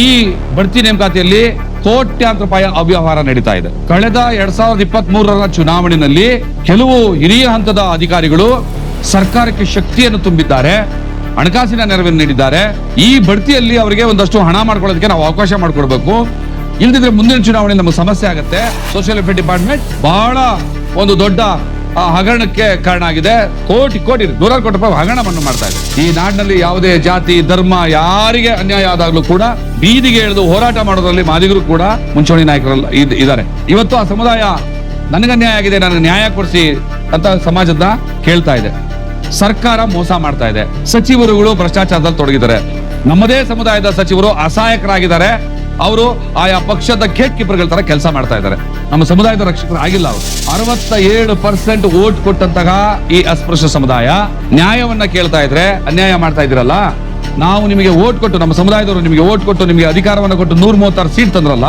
ಈ ಬಡ್ತಿ ನೇಮಕಾತಿಯಲ್ಲಿ ಕೋಟ್ಯಾಂತರ ರೂಪಾಯಿ ಅವ್ಯವಹಾರ ನಡೀತಾ ಇದೆ. ಕಳೆದ ಎರಡ್ ಸಾವಿರದ ಇಪ್ಪತ್ತ್ ಮೂರರ ಚುನಾವಣೆಯಲ್ಲಿ ಕೆಲವು ಹಿರಿಯ ಹಂತದ ಅಧಿಕಾರಿಗಳು ಸರ್ಕಾರಕ್ಕೆ ಶಕ್ತಿಯನ್ನು ತುಂಬಿದ್ದಾರೆ, ಹಣಕಾಸಿನ ನೆರವನ್ನು ನೀಡಿದ್ದಾರೆ. ಈ ಬಡ್ತಿಯಲ್ಲಿ ಅವರಿಗೆ ಒಂದಷ್ಟು ಹಣ ಮಾಡ್ಕೊಳ್ಳೋದಕ್ಕೆ ನಾವು ಅವಕಾಶ ಮಾಡಿಕೊಡ್ಬೇಕು. ಇಲ್ಲದಿದ್ರೆ ಮುಂದಿನ ಚುನಾವಣೆ ನಮಗೆ ಸಮಸ್ಯೆ ಆಗುತ್ತೆ. ಸೋಷಿಯಲ್ ವೆಲ್ಫೇರ್ ಡಿಪಾರ್ಟ್ಮೆಂಟ್ ಬಹಳ ಒಂದು ದೊಡ್ಡ ಆ, ಹಗರಣಕ್ಕೆ ಕಾರಣ ಆಗಿದೆ. ಕೋಟಿ ಕೋಟಿ ನೂರಾರು ಕೋಟಿ ರೂಪಾಯಿ ಹಗರಣವನ್ನು ಮಾಡ್ತಾ ಇದೆ. ಈ ನಾಡಿನಲ್ಲಿ ಯಾವುದೇ ಜಾತಿ ಧರ್ಮ ಯಾರಿಗೆ ಅನ್ಯಾಯ ಆದಾಗಲೂ ಕೂಡ ಬೀದಿಗೆ ಎಳೆದು ಹೋರಾಟ ಮಾಡೋದ್ರಲ್ಲಿ ಮಾದಿಗರು ಕೂಡ ಮುಂಚೂಣಿ ನಾಯಕರಲ್ಲ ಇದ್- ಇದ್ದಾರೆ. ಇವತ್ತು ಆ ಸಮುದಾಯ ನನಗೆ ಅನ್ಯಾಯ ಆಗಿದೆ ನನಗೆ ನ್ಯಾಯ ಕೊಡಿಸಿ ಅಂತ ಸಮಾಜದ ಕೇಳ್ತಾ ಇದೆ. ಸರ್ಕಾರ ಮೋಸ ಮಾಡ್ತಾ ಇದೆ. ಸಚಿವರುಗಳು ಭ್ರಷ್ಟಾಚಾರದಲ್ಲಿ ತೊಡಗಿದ್ದಾರೆ. ನಮ್ಮದೇ ಸಮುದಾಯದ ಸಚಿವರು ಅಸಹಾಯಕರಾಗಿದ್ದಾರೆ. ಅವರು ಆಯಾ ಪಕ್ಷದ ಗೇಟ್ ಕೀಪರ್ಗಳ ತರ ಕೆಲಸ ಮಾಡ್ತಾ ಇದ್ದಾರೆ. ನಮ್ಮ ಸಮುದಾಯದ ರಕ್ಷಕರು ಆಗಿಲ್ಲ ಅವರು. ಅರವತ್ತ ಏಳು ಪರ್ಸೆಂಟ್ ಓಟ್ ಕೊಟ್ಟಂತಹ ಈ ಅಸ್ಪೃಶ್ಯ ಸಮುದಾಯ ನ್ಯಾಯವನ್ನ ಕೇಳ್ತಾ ಇದ್ರೆ ಅನ್ಯಾಯ ಮಾಡ್ತಾ ಇದ್ರಲ್ಲ ನಾವು ನಿಮಗೆ ಓಟ್ ಕೊಟ್ಟು, ನಮ್ಮ ಸಮುದಾಯದವರು ನಿಮಗೆ ಓಟ್ ಕೊಟ್ಟು, ನಿಮಗೆ ಅಧಿಕಾರವನ್ನು ಕೊಟ್ಟು ನೂರ ಮೂವತ್ತಾರು ಸೀಟ್ ತಂದ್ರಲ್ಲ,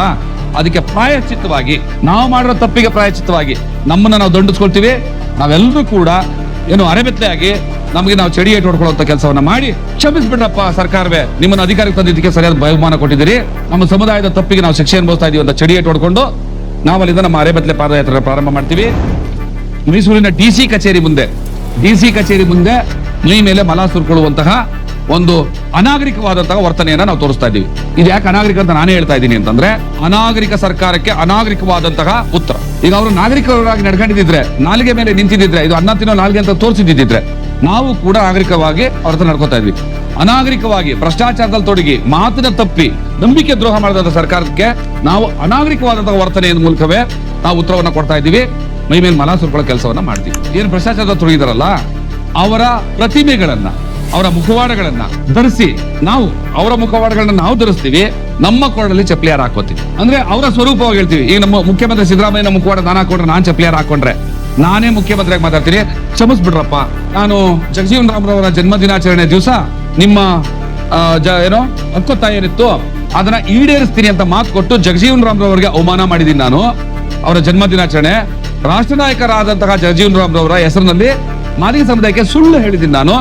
ಅದಕ್ಕೆ ಪ್ರಾಯಶ್ಚಿತ್ತವಾಗಿ, ನಾವು ಮಾಡಿರೋ ತಪ್ಪಿಗೆ ಪ್ರಾಯಶ್ಚಿತ್ತವಾಗಿ ನಮ್ಮನ್ನ ನಾವು ದಂಡಿಸ್ಕೊಳ್ತೀವಿ. ನಾವೆಲ್ಲರೂ ಕೂಡ ಏನು ಅರೆಬೆತ್ತಲೆಯಾಗಿ ನಮಗೆ ನಾವು ಚಡಿ ಏಟು ಹೊಡ್ಕೊಳ್ಳುವಂತ ಕೆಲಸವನ್ನ ಮಾಡಿ ಕ್ಷಮಿಸ್ಬಿಡ್ರಪ್ಪ ಸರ್ಕಾರವೇ. ನಿಮ್ಮನ್ನ ಅಧಿಕಾರಕ್ಕೆ ತಂದಿದ್ದಕ್ಕೆ ಸರಿಯಾದ ಬಹುಮಾನ ಕೊಟ್ಟಿದ್ದೀರಿ. ನಮ್ಮ ಸಮುದಾಯದ ತಪ್ಪಿಗೆ ನಾವು ಶಿಕ್ಷೆ ಅನುಭವಿಸ್ತಾ ಇದೀವಿ ಅಂತ ಚಡಿ ಏಟು ಹೊಡ್ಕೊಂಡು ನಾವು ಅಲ್ಲಿಂದ ನಮ್ಮ ಅರೆಬತ್ತಲೆ ಪಾದಯಾತ್ರೆ ಪ್ರಾರಂಭ ಮಾಡ್ತೀವಿ. ಮೈಸೂರಿನ ಡಿ ಸಿ ಕಚೇರಿ ಮುಂದೆ, ಡಿ ಸಿ ಕಚೇರಿ ಮುಂದೆ ಮೈ ಮೇಲೆ ಮಲ ಸುರ್ಕೊಳ್ಳುವಂತಹ ಒಂದು ಅನಾಗರಿಕವಾದಂತಹ ವರ್ತನೆಯನ್ನ ನಾವು ತೋರಿಸ್ತಾ ಇದ್ದೀವಿ ಇದು ಯಾಕೆ ಅನಾಗರಿಕ ಅಂತ ನಾನೇ ಹೇಳ್ತಾ ಇದ್ದೀನಿ ಅಂತಂದ್ರೆ ಅನಾಗರಿಕ ಸರ್ಕಾರಕ್ಕೆ ಅನಾಗರಿಕವಾದಂತಹ ಉತ್ತರ. ಈಗ ಅವರು ನಾಗರಿಕರಾಗಿ ನಡ್ಕೊಂಡಿದ್ರೆ ನಾಲಿಗೆ ಮೇಲೆ ನಿಂತಿದ್ದಿದ್ರೆ, ಇದು ಅನ್ನ ತಿನ್ನೋ ನಾಲ್ಗೆ ಅಂತ ತೋರಿಸಿದ್ದಿದ್ರೆ ನಾವು ಕೂಡ ನಾಗರಿಕವಾಗಿ ಅವ್ರ ಹತ್ರ ನಡ್ಕೋತಾ ಇದ್ವಿ. ಅನಾಗರಿಕವಾಗಿ, ಭ್ರಷ್ಟಾಚಾರದಲ್ಲಿ ತೊಡಗಿ, ಮಾತಿನ ತಪ್ಪಿ, ನಂಬಿಕೆ ದ್ರೋಹ ಮಾಡಿದಂತ ಸರ್ಕಾರಕ್ಕೆ ನಾವು ಅನಾಗರಿಕವಾದಂತಹ ವರ್ತನೆಯ ಮೂಲಕವೇ ನಾವು ಉತ್ತರವನ್ನ ಕೊಡ್ತಾ ಇದ್ದೀವಿ. ಮೈ ಮೇಲೆ ಮನ ಸುರ್ಕೊಳ್ಳೋ ಕೆಲಸವನ್ನ ಮಾಡ್ತೀವಿ. ಏನು ಭ್ರಷ್ಟಾಚಾರದ ತೊಡಗಿದಾರಲ್ಲ? ಅವರ ಪ್ರತಿಮೆಗಳನ್ನ, ಅವರ ಮುಖವಾಡಗಳನ್ನ ಧರಿಸಿ ನಾವು, ಅವರ ಮುಖವಾಡಗಳನ್ನ ನಾವು ಧರಿಸ್ತೀವಿ. ನಮ್ಮ ಕೊರಡಲ್ಲಿ ಚಪ್ಲಿಯಾರ ಹಾಕೋತೀವಿ. ಅಂದ್ರೆ ಅವರ ಸ್ವರೂಪವಾಗಿ ಹೇಳ್ತೀವಿ. ಈಗ ನಮ್ಮ ಮುಖ್ಯಮಂತ್ರಿ ಸಿದ್ದರಾಮಯ್ಯ ಮುಖವಾಡ ನಾನು ಹಾಕೊಂಡ್ರೆ ನಾನು ಚಪ್ಲಿಯಾರ ಹಾಕೊಂಡ್ರೆ. ನಾನೇ ಮುಖ್ಯಮಂತ್ರಿಯಾಗಿ ಮಾತಾಡ್ತೀನಿ. ಕ್ಷಮಿಸ್ಬಿಡ್ರಪ್ಪ. ನಾನು ಜಗಜೀವನ್ ರಾಮ್ರವರ ಜನ್ಮ ದಿನಾಚರಣೆ ದಿವಸ ನಿಮ್ಮ ಏನೋ ಹಕ್ಕೊತ್ತಾಯ ಏನಿತ್ತು, ಅದನ್ನ ಈಡೇರಿಸ್ತೀನಿ ಅಂತ ಮಾತು ಕೊಟ್ಟು ಜಗಜೀವನ್ ರಾಮ್ರವರಿಗೆ ಅವಮಾನ ಮಾಡಿದ್ದೀನಿ ನಾನು. ಅವರ ಜನ್ಮ ದಿನಾಚರಣೆ ರಾಷ್ಟ್ರ ನಾಯಕರಾದಂತಹ ಜಗಜೀವನ್ ರಾಮ್ರವರ ಹೆಸರಿನಲ್ಲಿ ಮಾದಿಗ ಸಮುದಾಯಕ್ಕೆ ಸುಳ್ಳು ಹೇಳಿದ್ದೀನಿ ನಾನು.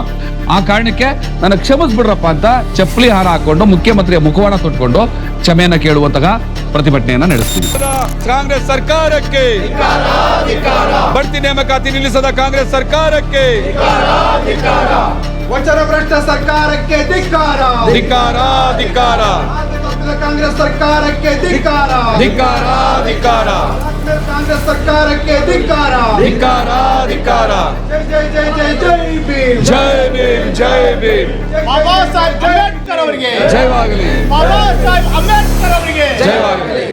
ಆ ಕಾರಣಕ್ಕೆ ನನ್ನ ಕ್ಷಮಿಸ್ಬಿಡ್ರಪ್ಪ ಅಂತ ಚಪ್ಪಲಿ ಹಾರ ಹಾಕೊಂಡು ಮುಖ್ಯಮಂತ್ರಿಯ ಮುಖವಾಡ ತೊಟ್ಕೊಂಡು ಕ್ಷಮೆಯನ್ನ ಕೇಳುವಂತಹ ಪ್ರತಿಭಟನೆಯನ್ನ ನಡೆಸ್ತೀವಿ. ಕಾಂಗ್ರೆಸ್ ಸರ್ಕಾರಕ್ಕೆ ಬಡ್ತಿ ನೇಮಕಾತಿ ನಿಲ್ಲಿಸದ ಕಾಂಗ್ರೆಸ್ ಸರ್ಕಾರಕ್ಕೆ ವಚನ ಭ್ರಷ್ಟ ಸರ್ಕಾರಕ್ಕೆ ಧಿಕ್ಕಾರ. ಧಿಕ್ಕಾರ ಧಿಕ್ಕಾರ. ಸರ್ಕಾರಕ್ಕೆ ಧಿಕ್ಕಾರ ಧಿಕ್ಕಾರ ಧಿಕ್ಕಾರ ಕಾಂಗ್ರೆಸ್ ಸರ್ಕಾರಕ್ಕೆ ಧಿಕ್ಕಾರ ಧಿಕ್ಕಾರ ಧಿಕ್ಕಾರ ಜೈ ಜೈ ಜೈ ಜೈ ಜೈ ಭೀಮ್ ಜೈ ಭೀಮ್ ಜೈ ಭೀಮ್ ಬಾಬಾ ಸಾಹೇಬ್ ಅಂಬೇಡ್ಕರ್ ಅವರಿಗೆ ಜಯವಾಗಲಿ ಬಾಬಾ ಸಾಹೇಬ್ ಅಂಬೇಡ್ಕರ್ ಅವರಿಗೆ ಜಯವಾಗಲಿ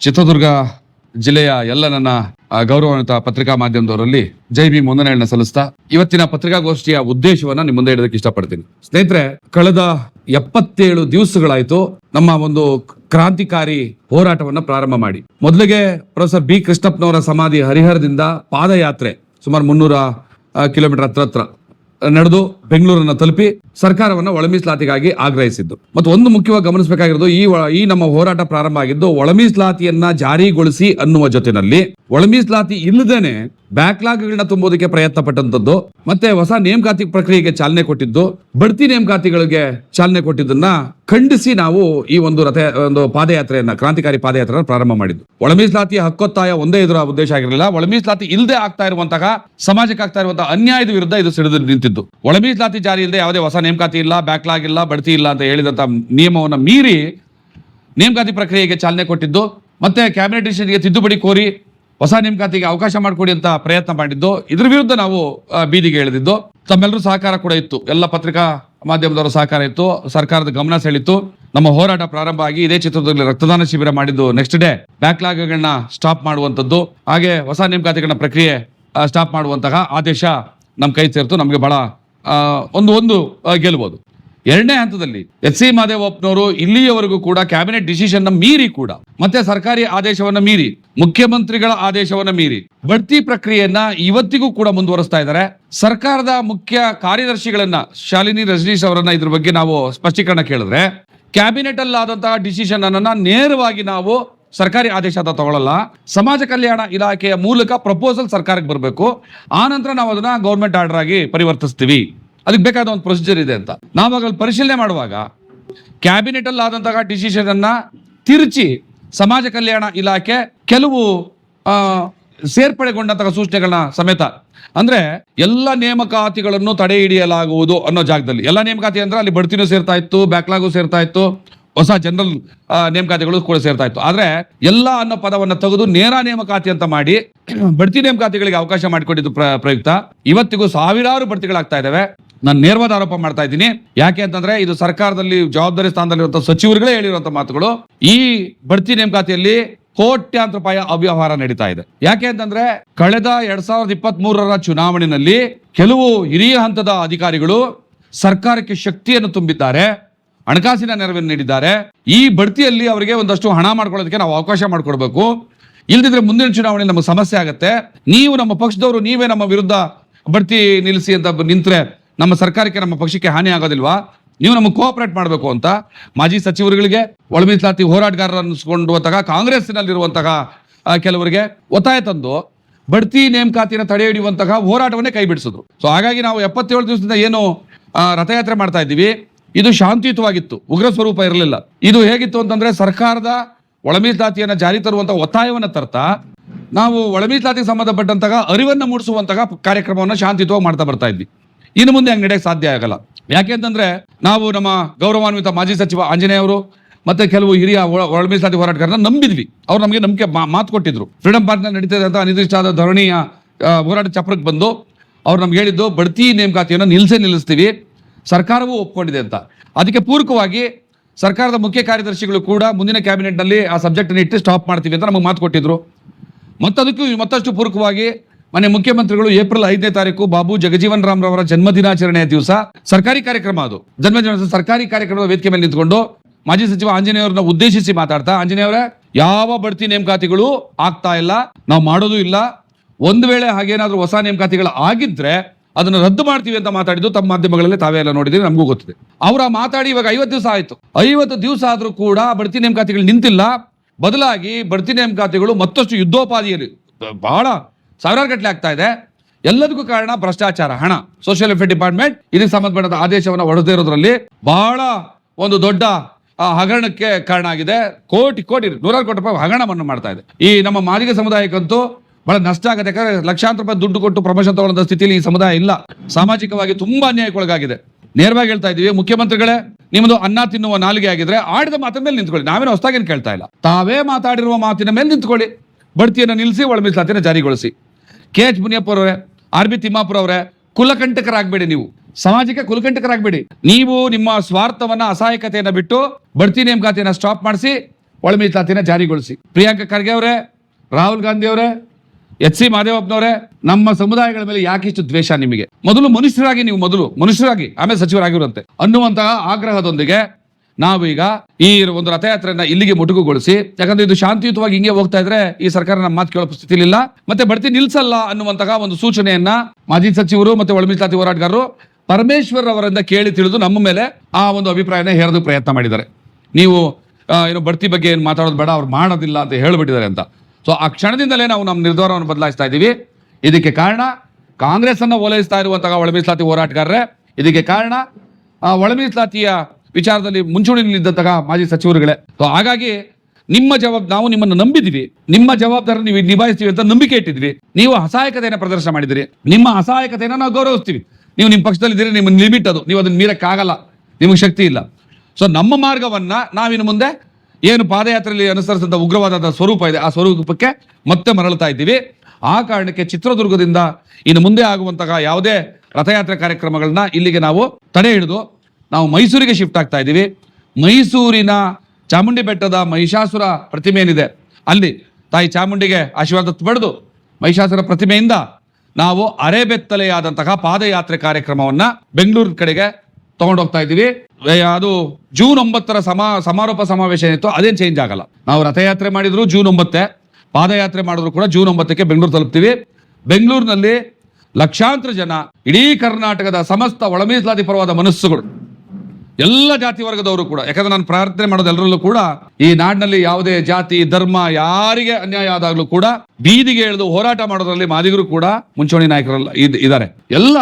ಚಿತ್ರದುರ್ಗ ಜಿಲ್ಲೆಯ ಎಲ್ಲ ನನ್ನ ಗೌರವಾನ್ವಿತ ಪತ್ರಿಕಾ ಮಾಧ್ಯಮದವರಲ್ಲಿ ಜೈ ಭೀಮ್ ವಂದನೆಗಳನ್ನ ಸಲ್ಲಿಸ್ತಾ ಇವತ್ತಿನ ಪತ್ರಿಕಾಗೋಷ್ಠಿಯ ಉದ್ದೇಶವನ್ನ ನಿಮ್ಮ ಮುಂದೆ ಇಡೋದಕ್ಕೆ ಇಷ್ಟಪಡ್ತೀನಿ. ಸ್ನೇಹಿತರೆ, ಕಳೆದ ಎಪ್ಪತ್ತೇಳು ದಿವಸಗಳಾಯ್ತು ನಮ್ಮ ಒಂದು ಕ್ರಾಂತಿಕಾರಿ ಹೋರಾಟವನ್ನ ಪ್ರಾರಂಭ ಮಾಡಿ. ಮೊದಲಿಗೆ ಪ್ರೊಫೆಸರ್ ಬಿ ಕೃಷ್ಣಪ್ಪನವರ ಸಮಾಧಿ ಹರಿಹರದಿಂದ ಪಾದಯಾತ್ರೆ ಸುಮಾರು ಮುನ್ನೂರ ಕಿಲೋಮೀಟರ್ ಹತ್ರ ಹತ್ರ. ನಡೆದು ಬೆಂಗಳೂರನ್ನ ತಲುಪಿ ಸರ್ಕಾರವನ್ನ ಒಳಮೀಸಲಾತಿಗಾಗಿ ಆಗ್ರಹಿಸಿದ್ದು. ಮತ್ತು ಒಂದು ಮುಖ್ಯವಾಗಿ ಗಮನಿಸಬೇಕಾಗಿರೋದು ಈ ಈ ನಮ್ಮ ಹೋರಾಟ ಪ್ರಾರಂಭ ಆಗಿದ್ದು ಒಳಮೀಸಲಾತಿಯನ್ನ ಜಾರಿಗೊಳಿಸಿ ಅನ್ನುವ ಜೊತೆಯಲ್ಲಿ ಒಳಮೀಸಲಾತಿ ಇಲ್ಲದೇನೆ ಬ್ಯಾಕ್ಲಾಗ್ಗಳನ್ನ ತುಂಬೋದಕ್ಕೆ ಪ್ರಯತ್ನ ಪಟ್ಟಂತದ್ದು ಮತ್ತೆ ಹೊಸ ನೇಮಕಾತಿ ಪ್ರಕ್ರಿಯೆಗೆ ಚಾಲನೆ ಕೊಟ್ಟಿದ್ದು, ಬಡ್ತಿ ನೇಮಕಾತಿಗಳಿಗೆ ಚಾಲನೆ ಕೊಟ್ಟಿದ್ದನ್ನ ಖಂಡಿಸಿ ನಾವು ಈ ಒಂದು ರಥ, ಒಂದು ಪಾದಯಾತ್ರೆಯನ್ನ, ಕ್ರಾಂತಿಕಾರಿ ಪಾದಯಾತ್ರೆಯನ್ನು ಪ್ರಾರಂಭ ಮಾಡಿದ್ದು. ಒಳಮೀಸಲಾತಿ ಹಕ್ಕೊತ್ತಾಯ ಒಂದೇ ಇದರ ಉದ್ದೇಶ ಆಗಿರಲಿಲ್ಲ. ಒಳಮೀಸಲಾತಿ ಇಲ್ಲದೆ ಆಗ್ತಾ ಇರುವಂತಹ, ಸಮಾಜಕ್ಕೆ ಆಗ್ತಾ ಇರುವಂತಹ ಅನ್ಯಾಯದ ವಿರುದ್ಧ ಇದು ಸಿಡಿದು ನಿಂತಿದ್ದು. ಒಳಮೀಸಲಾತಿ ಜಾರಿ ಇಲ್ಲದೆ ಯಾವುದೇ ಹೊಸ ನೇಮಕಾತಿ ಇಲ್ಲ, ಬ್ಯಾಕ್ಲಾಗ್ ಇಲ್ಲ, ಬಡ್ತಿ ಇಲ್ಲ ಅಂತ ಹೇಳಿದಂತ ನಿಯಮವನ್ನು ಮೀರಿ ನೇಮಕಾತಿ ಪ್ರಕ್ರಿಯೆಗೆ ಚಾಲನೆ ಕೊಟ್ಟಿದ್ದು. ಮತ್ತೆ ಕ್ಯಾಬಿನೆಟ್ ಡಿಸಿಷನ್ಗೆ ತಿದ್ದುಪಡಿ ಕೋರಿ ಹೊಸ ನೇಮಕಾತಿಗೆ ಅವಕಾಶ ಮಾಡಿಕೊಡಿ ಅಂತ ಪ್ರಯತ್ನ ಮಾಡಿದ್ದು. ಇದ್ರ ವಿರುದ್ಧ ನಾವು ಬೀದಿಗೆ ಎಳೆದಿದ್ದು ತಮ್ಮೆಲ್ಲರೂ ಸಹಕಾರ ಕೂಡ ಇತ್ತು. ಎಲ್ಲ ಪತ್ರಿಕಾ ಮಾಧ್ಯಮದವರ ಸಹಕಾರ ಇತ್ತು. ಸರ್ಕಾರದ ಗಮನ ಸೆಳಿತು ನಮ್ಮ ಹೋರಾಟ ಪ್ರಾರಂಭ ಆಗಿ ಇದೇ ಚಿತ್ರದುರ್ಗದಲ್ಲಿ ರಕ್ತದಾನ ಶಿಬಿರ ಮಾಡಿದ್ದು ನೆಕ್ಸ್ಟ್ ಡೇ ಬ್ಯಾಕ್ಲಾಗ್ಗಳನ್ನ ಸ್ಟಾಪ್ ಮಾಡುವಂಥದ್ದು. ಹಾಗೆ ಹೊಸ ನೇಮಕಾತಿಗಳನ್ನ ಪ್ರಕ್ರಿಯೆ ಸ್ಟಾಪ್ ಮಾಡುವಂತಹ ಆದೇಶ ನಮ್ಮ ಕೈ ಸೇರ್ತು. ನಮಗೆ ಬಹಳ ಒಂದು ಒಂದು ಗೆಲ್ಬೋದು. ಎರಡನೇ ಹಂತದಲ್ಲಿ ಎಚ್ ಸಿ ಮಾದೇವಪ್ಪನವರು ಇಲ್ಲಿಯವರೆಗೂ ಕೂಡ ಕ್ಯಾಬಿನೆಟ್ ಡಿಸಿಷನ್ ಮೀರಿ ಕೂಡ, ಮತ್ತೆ ಸರ್ಕಾರಿ ಆದೇಶವನ್ನ ಮೀರಿ, ಮುಖ್ಯಮಂತ್ರಿಗಳ ಆದೇಶವನ್ನ ಮೀರಿ ಬಡ್ತಿ ಪ್ರಕ್ರಿಯೆಯನ್ನ ಇವತ್ತಿಗೂ ಕೂಡ ಮುಂದುವರಿಸ್ತಾ ಇದ್ದಾರೆ. ಸರ್ಕಾರದ ಮುಖ್ಯ ಕಾರ್ಯದರ್ಶಿಗಳನ್ನ ಶಾಲಿನಿ ರಜನೀಶ್ ಅವರನ್ನ ಇದ್ರ ಬಗ್ಗೆ ನಾವು ಸ್ಪಷ್ಟೀಕರಣ ಕೇಳಿದ್ರೆ ಕ್ಯಾಬಿನೆಟ್ ಅಲ್ಲಾದಂತಹ ಡಿಸಿಷನ್ ಅನ್ನ ನೇರವಾಗಿ ನಾವು ಸರ್ಕಾರಿ ಆದೇಶ ಅಂತ ತಗೊಳ್ಳಲ್ಲ ಸಮಾಜ ಕಲ್ಯಾಣ ಇಲಾಖೆಯ ಮೂಲಕ ಪ್ರಪೋಸಲ್ ಸರ್ಕಾರಕ್ಕೆ ಬರಬೇಕು, ಆ ನಂತರ ನಾವು ಅದನ್ನ ಗೌರ್ಮೆಂಟ್ ಆರ್ಡರ್ ಆಗಿ ಪರಿವರ್ತಿಸ್ತೀವಿ. ಅದಕ್ಕೆ ಬೇಕಾದ ಒಂದು ಪ್ರೊಸೀಜರ್ ಇದೆ ಅಂತ. ನಾವಾಗ ಪರಿಶೀಲನೆ ಮಾಡುವಾಗ ಕ್ಯಾಬಿನೆಟ್ ಅಲ್ಲಿ ಆದಂತಹ ಡಿಸಿಷನ್ ಅನ್ನ ತಿರುಚಿ ಸಮಾಜ ಕಲ್ಯಾಣ ಇಲಾಖೆ ಕೆಲವು ಸೇರ್ಪಡೆಗೊಂಡಂತಹ ಸೂಚನೆಗಳನ್ನ ಸಮೇತ. ಅಂದ್ರೆ ಎಲ್ಲ ನೇಮಕಾತಿಗಳನ್ನು ತಡೆ ಹಿಡಿಯಲಾಗುವುದು ಅನ್ನೋ ಜಾಗದಲ್ಲಿ. ಎಲ್ಲ ನೇಮಕಾತಿ ಅಂದ್ರೆ ಅಲ್ಲಿ ಬಡ್ತಿನೂ ಸೇರ್ತಾ ಇತ್ತು, ಬ್ಯಾಕ್ಲಾಗು ಸೇರ್ತಾ ಇತ್ತು ಹೊಸ ಜನರಲ್ ನೇಮಕಾತಿಗಳು ಕೂಡ ಸೇರ್ತಾ ಇತ್ತು. ಆದ್ರೆ ಎಲ್ಲ ಅನ್ನೋ ಪದವನ್ನು ತೆಗೆದು ನೇರ ನೇಮಕಾತಿ ಅಂತ ಮಾಡಿ ಬಡ್ತಿ ನೇಮಕಾತಿಗಳಿಗೆ ಅವಕಾಶ ಮಾಡಿಕೊಟ್ಟಿದ್ದು ಪ್ರ- ಪ್ರಯುಕ್ತ. ಇವತ್ತಿಗೂ ಸಾವಿರಾರು ಬಡ್ತಿಗಳಾಗ್ತಾ ಇದಾವೆ. ನಾನು ನೇರವಾದ ಆರೋಪ ಮಾಡ್ತಾ ಇದ್ದೀನಿ. ಯಾಕೆ ಅಂತಂದ್ರೆ ಇದು ಸರ್ಕಾರದಲ್ಲಿ ಜವಾಬ್ದಾರಿ ಸ್ಥಾನದಲ್ಲಿರುವಂತಹ ಸಚಿವರುಗಳೇ ಹೇಳಿರುವಂತಹ ಮಾತುಗಳು. ಈ ಬಡ್ತಿ ನೇಮಕಾತಿಯಲ್ಲಿ ಕೋಟ್ಯಾಂತರ ರೂಪಾಯಿ ಅವ್ಯವಹಾರ ನಡೀತಾ ಇದೆ. ಯಾಕೆ ಅಂತಂದ್ರೆ ಕಳೆದ ಎರಡ್ ಸಾವಿರದ ಇಪ್ಪತ್ತ್ ಮೂರರ ಚುನಾವಣೆಯಲ್ಲಿ ಕೆಲವು ಹಿರಿಯ ಹಂತದ ಅಧಿಕಾರಿಗಳು ಸರ್ಕಾರಕ್ಕೆ ಶಕ್ತಿಯನ್ನು ತುಂಬಿದ್ದಾರೆ. ಹಣಕಾಸಿನ ನೆರವನ್ನು ನೀಡಿದ್ದಾರೆ. ಈ ಬಡ್ತಿಯಲ್ಲಿ ಅವರಿಗೆ ಒಂದಷ್ಟು ಹಣ ಮಾಡ್ಕೊಳ್ಳೋದಕ್ಕೆ ನಾವು ಅವಕಾಶ ಮಾಡಿಕೊಡ್ಬೇಕು. ಇಲ್ದಿದ್ರೆ ಮುಂದಿನ ಚುನಾವಣೆ ನಮಗೆ ಸಮಸ್ಯೆ ಆಗುತ್ತೆ. ನೀವು ನಮ್ಮ ಪಕ್ಷದವರು, ನೀವೇ ನಮ್ಮ ವಿರುದ್ಧ ಬಡ್ತಿ ನಿಲ್ಲಿಸಿ ಅಂತ ನಿಂತರೆ ನಮ್ಮ ಸರ್ಕಾರಕ್ಕೆ, ನಮ್ಮ ಪಕ್ಷಕ್ಕೆ ಹಾನಿ ಆಗೋದಿಲ್ವಾ? ನೀವು ನಮಗೆ ಕೋಆಪರೇಟ್ ಮಾಡಬೇಕು ಅಂತ ಮಾಜಿ ಸಚಿವರುಗಳಿಗೆ, ಒಳಮೀಸಲಾತಿ ಹೋರಾಟಗಾರರು ಅನ್ನಿಸ್ಕೊಂಡುವಂತಹ ಕಾಂಗ್ರೆಸ್ನಲ್ಲಿರುವಂತಹ ಕೆಲವರಿಗೆ ಒತ್ತಾಯ ತಂದು ಬಡ್ತಿ ನೇಮಕಾತಿನ ತಡೆ ಹಿಡಿಯುವಂತಹ ಹೋರಾಟವನ್ನೇ ಕೈ ಬಿಡಿಸಿದ್ರು. ಸೊ ಹಾಗಾಗಿ ನಾವು ಎಪ್ಪತ್ತೇಳು ದಿವಸದಿಂದ ಏನು ರಥಯಾತ್ರೆ ಮಾಡ್ತಾ ಇದ್ದೀವಿ. ಇದು ಶಾಂತಿಯುತವಾಗಿತ್ತು, ಉಗ್ರ ಸ್ವರೂಪ ಇರಲಿಲ್ಲ. ಇದು ಹೇಗಿತ್ತು ಅಂತಂದ್ರೆ ಸರ್ಕಾರದ ಒಳಮೀಸಲಾತಿಯನ್ನು ಜಾರಿ ತರುವಂತಹ ಒತ್ತಾಯವನ್ನು ತರ್ತಾ, ನಾವು ಒಳಮೀಸಲಾತಿಗೆ ಸಂಬಂಧಪಟ್ಟಂತಹ ಅರಿವನ್ನು ಮೂಡಿಸುವಂತಹ ಕಾರ್ಯಕ್ರಮವನ್ನು ಶಾಂತಿಯುತವಾಗಿ ಮಾಡ್ತಾ ಬರ್ತಾ ಇದ್ವಿ. ಇನ್ನು ಮುಂದೆ ಹಂಗೆ ನಡೆಯಕ್ಕೆ ಸಾಧ್ಯ ಆಗಲ್ಲ. ಯಾಕೆ ಅಂತಂದ್ರೆ ನಾವು ನಮ್ಮ ಗೌರವಾನ್ವಿತ ಮಾಜಿ ಸಚಿವ ಆಂಜನೇಯ ಅವರು ಮತ್ತೆ ಕೆಲವು ಹಿರಿಯ ಒಳಮೀಸಾತಿ ಹೋರಾಟಗಾರನ ನಂಬಿದ್ವಿ. ಅವ್ರು ನಮಗೆ ನಂಬಿಕೆ ಮಾತು ಕೊಟ್ಟಿದ್ರು. ಫ್ರೀಡಮ್ ಪಾರ್ಕ್ನಲ್ಲಿ ನಡೀತಾ ಅಂತ ಅನಿರ್ದಿಷ್ಟಾದ ಧರಣಿಯ ಹೋರಾಟ ಚಪ್ರಕ್ಕೆ ಬಂದು ಅವ್ರು ನಮ್ಗೆ ಹೇಳಿದ್ದು, ಬಡ್ತಿ ನೇಮಕಾತಿಯನ್ನು ನಿಲ್ಸೇ ನಿಲ್ಲಿಸ್ತೀವಿ. ಸರ್ಕಾರವೂ ಒಪ್ಕೊಂಡಿದೆ ಅಂತ. ಅದಕ್ಕೆ ಪೂರಕವಾಗಿ ಸರ್ಕಾರದ ಮುಖ್ಯ ಕಾರ್ಯದರ್ಶಿಗಳು ಕೂಡ ಮುಂದಿನ ಕ್ಯಾಬಿನೆಟ್ನಲ್ಲಿ ಆ ಸಬ್ಜೆಕ್ಟ್ ಇಟ್ಟು ಸ್ಟಾಪ್ ಮಾಡ್ತೀವಿ ಅಂತ ನಮಗೆ ಮಾತು ಕೊಟ್ಟಿದ್ರು. ಮತ್ತದಕ್ಕೂ ಮತ್ತಷ್ಟು ಪೂರಕವಾಗಿ ಮನೆ ಮುಖ್ಯಮಂತ್ರಿಗಳು ಏಪ್ರಿಲ್ ಐದನೇ ತಾರೀಕು ಬಾಬು ಜಗಜೀವನ್ ರಾಮ್ ರವರ ಜನ್ಮದಿನಾಚರಣೆಯ ದಿವಸ ಸರ್ಕಾರಿ ಕಾರ್ಯಕ್ರಮ ಅದು. ಜನ್ಮದಿನ ಸರ್ಕಾರಿ ಕಾರ್ಯಕ್ರಮದ ವೇದಿಕೆ ಮೇಲೆ ನಿಂತ್ಕೊಂಡು ಮಾಜಿ ಸಚಿವ ಆಂಜನೇಯವರನ್ನ ಉದ್ದೇಶಿಸಿ ಮಾತಾಡ್ತಾ, ಆಂಜನೇಯವರ, ಯಾವ ಬಡ್ತಿ ನೇಮಕಾತಿಗಳು ಆಗ್ತಾ ಇಲ್ಲ, ನಾವು ಮಾಡೋದು ಇಲ್ಲ. ಒಂದು ವೇಳೆ ಹಾಗೇನಾದ್ರೂ ಹೊಸ ನೇಮಕಾತಿಗಳು ಆಗಿದ್ರೆ ಅದನ್ನು ರದ್ದು ಮಾಡ್ತೀವಿ ಅಂತ ಮಾತಾಡಿದ್ದು ತಮ್ಮ ಮಾಧ್ಯಮಗಳಲ್ಲಿ ತಾವೇ ಎಲ್ಲ ನೋಡಿದ್ರೆ ನಮಗೂ ಗೊತ್ತಿದೆ. ಅವರ ಮಾತಾಡಿ ಇವಾಗ ಐವತ್ತು ದಿವಸ ಆಯಿತು. ಐವತ್ತು ದಿವಸ ಆದರೂ ಕೂಡ ಬಡ್ತಿ ನೇಮಕಾತಿಗಳು ನಿಂತಿಲ್ಲ. ಬದಲಾಗಿ ಬಡ್ತಿ ನೇಮಕಾತಿಗಳು ಮತ್ತಷ್ಟು ಯುದ್ಧೋಪಾದಿಯಲ್ಲಿ, ಬಹಳ ಸಾವಿರಾರು ಗಟ್ಟಲೆ ಆಗ್ತಾ ಇದೆ. ಎಲ್ಲದಕ್ಕೂ ಕಾರಣ ಭ್ರಷ್ಟಾಚಾರ, ಹಣ. ಸೋಷಿಯಲ್ ವೆಲ್ಫೇರ್ ಡಿಪಾರ್ಟ್ಮೆಂಟ್ ಇದಕ್ಕೆ ಸಂಬಂಧಪಟ್ಟ ಆದೇಶವನ್ನು ಹೊಡೆದೇ ಇರೋದ್ರಲ್ಲಿ ಬಹಳ ಒಂದು ದೊಡ್ಡ ಹಗರಣಕ್ಕೆ ಕಾರಣ ಆಗಿದೆ. ಕೋಟಿ ಕೋಟಿ, ನೂರಾರು ಕೋಟಿ ರೂಪಾಯಿ ಹಗರಣವನ್ನು ಮಾಡ್ತಾ ಇದೆ. ಈ ನಮ್ಮ ಮಾದಿಗ ಸಮುದಾಯಕ್ಕಂತೂ ಬಹಳ ನಷ್ಟ ಆಗುತ್ತೆ. ಯಾಕಂದ್ರೆ ಲಕ್ಷಾಂತರ ರೂಪಾಯಿ ದುಡ್ಡು ಕೊಟ್ಟು ಪ್ರಮೋಷನ್ ತಗೊಳ್ಳೋ ಸ್ಥಿತಿಯಲ್ಲಿ ಈ ಸಮುದಾಯ ಇಲ್ಲ. ಸಾಮಾಜಿಕವಾಗಿ ತುಂಬಾ ಅನ್ಯಾಯಕ್ಕೊಳಗಾಗಿದೆ. ನೇರವಾಗಿ ಹೇಳ್ತಾ ಇದೀವಿ ಮುಖ್ಯಮಂತ್ರಿಗಳೇ, ನಿಮ್ಮದು ಅನ್ನ ತಿನ್ನುವ ನಾಲಿಗೆ ಆಗಿದ್ರೆ ಆಡಿದ ಮಾತಿನ ಮೇಲೆ ನಿಂತ್ಕೊಳ್ಳಿ. ನಾವೇನು ಹೊಸದಾಗೇನು ಕೇಳ್ತಾ ಇಲ್ಲ. ತಾವೇ ಮಾತಾಡಿರುವ ಮಾತಿನ ಮೇಲೆ ನಿಂತ್ಕೊಳ್ಳಿ. ಬಡ್ತಿಯನ್ನು ನಿಲ್ಲಿಸಿ ಒಳ ಮೀಸಲಾತಿಯನ್ನು ಜಾರಿಗೊಳಿಸಿ. ಕೆ ಎಚ್ ಮುನಿಯಪ್ಪ ಅವರೇ, ಆರ್ ಬಿ ತಿಮ್ಮಾಪುರ ಅವರೇ, ಕುಲಕಂಟಕರಾಗಬೇಡಿ ನೀವು. ಸಮಾಜಕ್ಕೆ ಕುಲಕಂಟಕರಾಗಬೇಡಿ. ನೀವು ನಿಮ್ಮ ಸ್ವಾರ್ಥವನ್ನ, ಅಸಹಾಯಕತೆಯನ್ನು ಬಿಟ್ಟು ಬಡ್ತಿ ನೇಮಕಾತಿಯನ್ನು ಸ್ಟಾಪ್ ಮಾಡಿಸಿ, ಒಳ ಮೀಸಲಾತಿಯನ್ನು ಜಾರಿಗೊಳಿಸಿ. ಪ್ರಿಯಾಂಕಾ ಖರ್ಗೆ ಅವರೇ, ರಾಹುಲ್ ಗಾಂಧಿ ಅವರೇ ಎಚ್ ಸಿ ಮಾದೇವಪ್ಪನವರೇ, ನಮ್ಮ ಸಮುದಾಯಗಳ ಮೇಲೆ ಯಾಕೆ ಇಷ್ಟು ದ್ವೇಷ ನಿಮಗೆ? ಮೊದಲು ಮನುಷ್ಯರಾಗಿ ನೀವು ಮೊದಲು, ಮನುಷ್ಯರಾಗಿ, ಆಮೇಲೆ ಸಚಿವರಾಗಿರುವಂತೆ. ಅನ್ನುವಂತಹ ಆಗ್ರಹದೊಂದಿಗೆ ನಾವೀಗ ಈ ಒಂದು ರಥಯಾತ್ರೆಯನ್ನ ಇಲ್ಲಿಗೆ ಮುಟುಕುಗೊಳಿಸಿ ಯಾಕಂದ್ರೆ ಇದು ಶಾಂತಿಯುತವಾಗಿ ಹಿಂಗೆ ಹೋಗ್ತಾ ಇದ್ರೆ ಈ ಸರ್ಕಾರ ನಮ್ಮ ಮಾತು ಕೇಳೋ ಸ್ಥಿತಿಲಿಲ್ಲ ಮತ್ತೆ ಬಡ್ತಿ ನಿಲ್ಸಲ್ಲ ಅನ್ನುವಂತಹ ಒಂದು ಸೂಚನೆಯನ್ನ ಮಾಜಿ ಸಚಿವರು ಮತ್ತೆ ಒಳಮೀಸಲಾತಿ ಹೋರಾಟಗಾರರು ಪರಮೇಶ್ವರ್ ಅವರಿಂದ ಕೇಳಿ ತಿಳಿದು ನಮ್ಮ ಮೇಲೆ ಆ ಒಂದು ಅಭಿಪ್ರಾಯನ ಹೇರೋದಕ್ಕೆ ಪ್ರಯತ್ನ ಮಾಡಿದ್ದಾರೆ. ನೀವು ಏನು ಬಡ್ತಿ ಬಗ್ಗೆ ಏನು ಮಾತಾಡೋದು ಬೇಡ, ಅವ್ರು ಮಾಡೋದಿಲ್ಲ ಅಂತ ಹೇಳಿಬಿಟ್ಟಿದ್ದಾರೆ ಅಂತ. ಸೊ ಆ ಕ್ಷಣದಿಂದಲೇ ನಾವು ನಮ್ಮ ನಿರ್ಧಾರವನ್ನು ಬದಲಾಯಿಸ್ತಾ ಇದ್ದೀವಿ. ಇದಕ್ಕೆ ಕಾರಣ ಕಾಂಗ್ರೆಸ್ ಅನ್ನು ಓಲೈಸ್ತಾ ಇರುವಂತಹ ಒಳ ಮೀಸಲಾತಿ ಹೋರಾಟಗಾರರೇ, ಇದಕ್ಕೆ ಕಾರಣ, ಆ, ಒಳ ಮೀಸಲಾತಿಯ ವಿಚಾರದಲ್ಲಿ ಮುಂಚೂಣಿಯಲ್ಲಿದ್ದಂತಹ ಮಾಜಿ ಸಚಿವರುಗಳೇ. ಸೊ ಹಾಗಾಗಿ ನಿಮ್ಮ ಜವಾಬ್ದ ನಾವು ನಿಮ್ಮನ್ನು ನಂಬಿದ್ವಿ ನಿಮ್ಮ ಜವಾಬ್ದಾರಿ ನೀವು ನಿಭಾಯಿಸ್ತೀವಿ ಅಂತ ನಂಬಿಕೆ ಇಟ್ಟಿದ್ವಿ ನೀವು ಅಸಹಾಯಕತೆಯನ್ನು ಪ್ರದರ್ಶನ ಮಾಡಿದಿರಿ ನಿಮ್ಮ ಅಸಹಾಯಕತೆಯನ್ನು ನಾವು ಗೌರವಿಸ್ತೀವಿ. ನೀವು ನಿಮ್ಮ ಪಕ್ಷದಲ್ಲಿದ್ದೀರಿ ನಿಮ್ಮ ಲಿಮಿಟ್ ಅದು. ನೀವು ಅದನ್ನು ಮೀರಕ್ಕಾಗಲ್ಲ. ನಿಮಗೆ ಶಕ್ತಿ ಇಲ್ಲ. ಸೊ ನಮ್ಮ ಮಾರ್ಗವನ್ನ ನಾವಿನ್ನು ಮುಂದೆ ಏನು ಪಾದಯಾತ್ರೆಯಲ್ಲಿ ಅನುಸರಿಸಿದ ಉಗ್ರವಾದದ ಸ್ವರೂಪ ಇದೆ. ಆ ಸ್ವರೂಪಕ್ಕೆ ಮತ್ತೆ ಮರಳುತ್ತಾ ಇದ್ದೀವಿ. ಆ ಕಾರಣಕ್ಕೆ ಚಿತ್ರದುರ್ಗದಿಂದ ಇನ್ನು ಮುಂದೆ ಆಗುವಂತಹ ಯಾವುದೇ ರಥಯಾತ್ರೆ ಕಾರ್ಯಕ್ರಮಗಳನ್ನ ಇಲ್ಲಿಗೆ ನಾವು ತಡೆ ಹಿಡಿದು ನಾವು ಮೈಸೂರಿಗೆ ಶಿಫ್ಟ್ ಆಗ್ತಾ ಇದ್ದೀವಿ. ಮೈಸೂರಿನ ಚಾಮುಂಡಿ ಬೆಟ್ಟದ ಮಹಿಷಾಸುರ ಪ್ರತಿಮೆ ಏನಿದೆ, ಅಲ್ಲಿ ತಾಯಿ ಚಾಮುಂಡಿಗೆ ಆಶೀರ್ವಾದ ಪಡೆದು ಮಹಿಷಾಸುರ ಪ್ರತಿಮೆಯಿಂದ ನಾವು ಅರೆಬೆತ್ತಲೆಯಾದಂತಹ ಪಾದಯಾತ್ರೆ ಕಾರ್ಯಕ್ರಮವನ್ನ ಬೆಂಗಳೂರು ಕಡೆಗೆ ತಗೊಂಡೋಗ್ತಾ ಇದ್ದೀವಿ. ಅದು ಜೂನ್ ಒಂಬತ್ತರ ಸಮಾ, ಸಮಾರೋಪ ಸಮಾವೇಶ ಏನಿತ್ತು ಅದೇನು ಚೇಂಜ್ ಆಗಲ್ಲ. ನಾವು ರಥಯಾತ್ರೆ ಮಾಡಿದ್ರು ಜೂನ್ ಒಂಬತ್ತೆ. ಪಾದಯಾತ್ರೆ ಮಾಡಿದ್ರು ಕೂಡ ಜೂನ್ ಒಂಬತ್ತಕ್ಕೆ ಬೆಂಗಳೂರು ತಲುಪ್ತೀವಿ. ಬೆಂಗಳೂರಿನಲ್ಲಿ ಲಕ್ಷಾಂತರ ಜನ, ಇಡೀ ಕರ್ನಾಟಕದ ಸಮಸ್ತ ಒಳಮೀಸಲಾತಿ ಪರವಾದ ಮನಸ್ಸುಗಳು, ಎಲ್ಲ ಜಾತಿ ವರ್ಗದವರು ಕೂಡ, ಯಾಕಂದ್ರೆ ನಾನು ಪ್ರಾರ್ಥನೆ ಮಾಡೋದು ಎಲ್ಲರಲ್ಲೂ ಕೂಡ, ಈ ನಾಡಿನಲ್ಲಿ ಯಾವುದೇ ಜಾತಿ, ಧರ್ಮ ಯಾರಿಗೆ ಅನ್ಯಾಯ ಆದಾಗಲೂ ಕೂಡ, ಬೀದಿಗೆ ಎಳೆದು ಹೋರಾಟ ಮಾಡೋದ್ರಲ್ಲಿ ಮಾದಿಗರು ಕೂಡ, ಮುಂಚೂಣಿ ನಾಯಕರಲ್ಲ ಇದ್- ಇದ್ದಾರೆ. ಎಲ್ಲ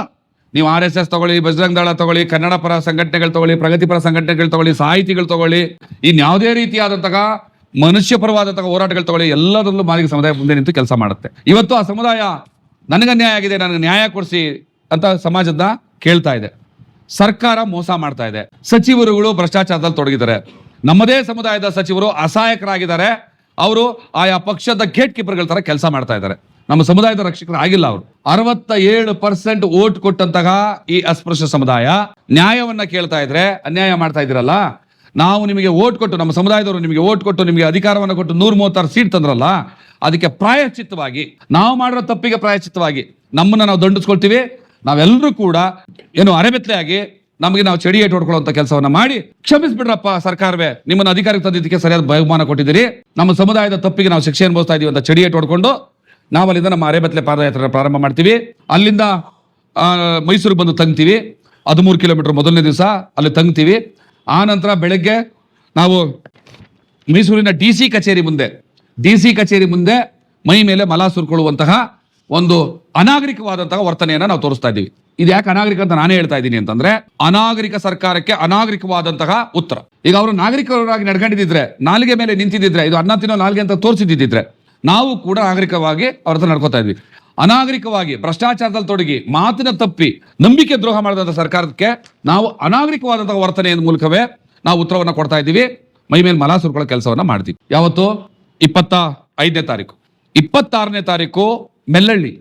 ನೀವು ಆರ್ ಎಸ್ ಎಸ್ ತಗೊಳ್ಳಿ, ಬಜರಂಗ್ ದಳ ತಗೊಳ್ಳಿ, ಕನ್ನಡ ಪರ ಸಂಘಟನೆಗಳು ತಗೊಳ್ಳಿ ಪ್ರಗತಿಪರ ಸಂಘಟನೆಗಳು ತಗೊಳ್ಳಿ, ಸಾಹಿತಿಗಳು ತಗೊಳ್ಳಿ ಇನ್ಯಾವುದೇ ರೀತಿಯಾದಂತಹ ಮನುಷ್ಯ ಪರವಾದಂತಹ ಹೋರಾಟಗಳು ತಗೊಳ್ಳಿ, ಎಲ್ಲದರಲ್ಲೂ ಮಾದಿಗ ಸಮುದಾಯ ಮುಂದೆ ನಿಂತು ಕೆಲಸ ಮಾಡುತ್ತೆ. ಇವತ್ತು ಆ ಸಮುದಾಯ ನನಗೆ ನ್ಯಾಯ ಆಗಿದೆ, ನನಗೆ ನ್ಯಾಯ ಕೊಡಿಸಿ ಅಂತ ಸಮಾಜದ ಕೇಳ್ತಾ ಇದೆ. ಸರ್ಕಾರ ಮೋಸ ಮಾಡ್ತಾ ಇದೆ. ಸಚಿವರುಗಳು ಭ್ರಷ್ಟಾಚಾರದಲ್ಲಿ ತೊಡಗಿದ್ದಾರೆ. ನಮ್ಮದೇ ಸಮುದಾಯದ ಸಚಿವರು ಅಸಹಾಯಕರಾಗಿದ್ದಾರೆ. ಅವರು ಆಯಾ ಪಕ್ಷದ ಗೇಟ್ ಕೀಪರ್ಗಳ ತರ ಕೆಲಸ ಮಾಡ್ತಾ ಇದ್ದಾರೆ. ನಮ್ಮ ಸಮುದಾಯದ ರಕ್ಷಕರು ಆಗಿಲ್ಲ ಅವರು. ಅರವತ್ತ ಏಳು ಪರ್ಸೆಂಟ್ ಓಟ್ ಕೊಟ್ಟಂತಹ ಈ ಅಸ್ಪೃಶ್ಯ ಸಮುದಾಯ ನ್ಯಾಯವನ್ನ ಕೇಳ್ತಾ ಇದ್ರೆ, ಅನ್ಯಾಯ ಮಾಡ್ತಾ ಇದ್ದೀರಲ್ಲ? ನಾವು ನಿಮಗೆ ಓಟ್ ಕೊಟ್ಟು, ನಮ್ಮ ಸಮುದಾಯದವರು ನಿಮಗೆ ಓಟ್ ಕೊಟ್ಟು, ನಿಮಗೆ ಅಧಿಕಾರವನ್ನು ಕೊಟ್ಟು ನೂರ ಮೂವತ್ತಾರು ಸೀಟ್ ತಂದ್ರಲ್ಲ, ಅದಕ್ಕೆ ಪ್ರಾಯಶ್ಚಿತ್ತವಾಗಿ, ನಾವು ಮಾಡಿರೋ ತಪ್ಪಿಗೆ ಪ್ರಾಯಶ್ಚಿತ್ತವಾಗಿ ನಮ್ಮನ್ನ ನಾವು ದಂಡಿಸ್ಕೊಳ್ತೀವಿ. ನಾವೆಲ್ಲರೂ ಕೂಡ ಏನು ಅರೆಬೆತ್ತಲೆಯಾಗಿ ನಮಗೆ ನಾವು ಚಡಿ ಏಟ್ ಹೊಡ್ಕೊಳ್ಳುವಂತ ಕೆಲಸವನ್ನ ಮಾಡಿ ಕ್ಷಮಿಸ್ಬಿಡ್ರಪ್ಪ ಸರ್ಕಾರವೇ, ನಿಮ್ಮನ್ನ ಅಧಿಕಾರಕ್ಕೆ ತಂದಿದ್ದಕ್ಕೆ ಸರಿಯಾದ ಬಹುಮಾನ ಕೊಟ್ಟಿದ್ದೀರಿ. ನಮ್ಮ ಸಮುದಾಯದ ತಪ್ಪಿಗೆ ನಾವು ಶಿಕ್ಷೆ ಅನುಭವಿಸ್ತಾ ಇದೀವಿ ಅಂತ ಚಡಿ ಏಟ್ ಹೊಡ್ಕೊಂಡು ನಾವು ಅಲ್ಲಿಂದ ನಮ್ಮ ಅರೇಬತ್ಲೆ ಪಾದಯಾತ್ರೆ ಪ್ರಾರಂಭ ಮಾಡ್ತೀವಿ. ಅಲ್ಲಿಂದ ಮೈಸೂರು ಬಂದು ತಂಗ್ತೀವಿ. ಹದಿಮೂರು ಕಿಲೋಮೀಟರ್ ಮೊದಲನೇ ದಿವಸ ಅಲ್ಲಿ ತಂಗ್ತೀವಿ. ಆ ನಂತರ ಬೆಳಗ್ಗೆ ನಾವು ಮೈಸೂರಿನ ಡಿ ಸಿ ಕಚೇರಿ ಮುಂದೆ, ಡಿ ಸಿ ಕಚೇರಿ ಮುಂದೆ ಮೈ ಮೇಲೆ ಮಲ ಸುರ್ಕೊಳ್ಳುವಂತಹ ಒಂದು ಅನಾಗರಿಕವಾದಂತಹ ವರ್ತನೆಯನ್ನು ನಾವು ತೋರಿಸ್ತಾ ಇದ್ದೀವಿ. ಇದು ಯಾಕೆ ಅನಾಗರಿಕ ಅಂತ ನಾನೇ ಹೇಳ್ತಾ ಇದ್ದೀನಿ ಅಂತಂದ್ರೆ, ಅನಾಗರಿಕ ಸರ್ಕಾರಕ್ಕೆ ಅನಾಗರಿಕವಾದಂತಹ ಉತ್ತರ. ಈಗ ಅವರು ನಾಗರಿಕರಾಗಿ ನಡ್ಕೊಂಡಿದ್ದಿದ್ರೆ, ನಾಲಿಗೆ ಮೇಲೆ ನಿಂತಿದ್ದಿದ್ರೆ, ಇದು ಅನ್ನ ತಿನ್ನೋ ನಾಲಿಗೆ ಅಂತ ತೋರಿಸಿದ್ದಿದ್ರೆ ನಾವು ಕೂಡ ನಾಗರಿಕವಾಗಿ ಅವ್ರ ಹತ್ರ ನಡ್ಕೋತಾ ಇದ್ವಿ. ಅನಾಗರಿಕವಾಗಿ, ಭ್ರಷ್ಟಾಚಾರದಲ್ಲಿ ತೊಡಗಿ, ಮಾತಿನ ತಪ್ಪಿ, ನಂಬಿಕೆ ದ್ರೋಹ ಮಾಡಿದಂಥ ಸರ್ಕಾರಕ್ಕೆ ನಾವು ಅನಾಗರಿಕವಾದಂತಹ ವರ್ತನೆಯ ಮೂಲಕವೇ ನಾವು ಉತ್ತರವನ್ನು ಕೊಡ್ತಾ ಇದ್ದೀವಿ. ಮೈ ಮೇಲೆ ಮಲ ಸುರ್ಕೊಳ್ಳೋ ಕೆಲಸವನ್ನು ಮಾಡ್ತೀವಿ. ಯಾವತ್ತು? ಇಪ್ಪತ್ತ ಐದನೇ ತಾರೀಕು. ಇಪ್ಪತ್ತಾರನೇ ತಾರೀಕು ಮೆಲ್ಲಳ್ಳಿ.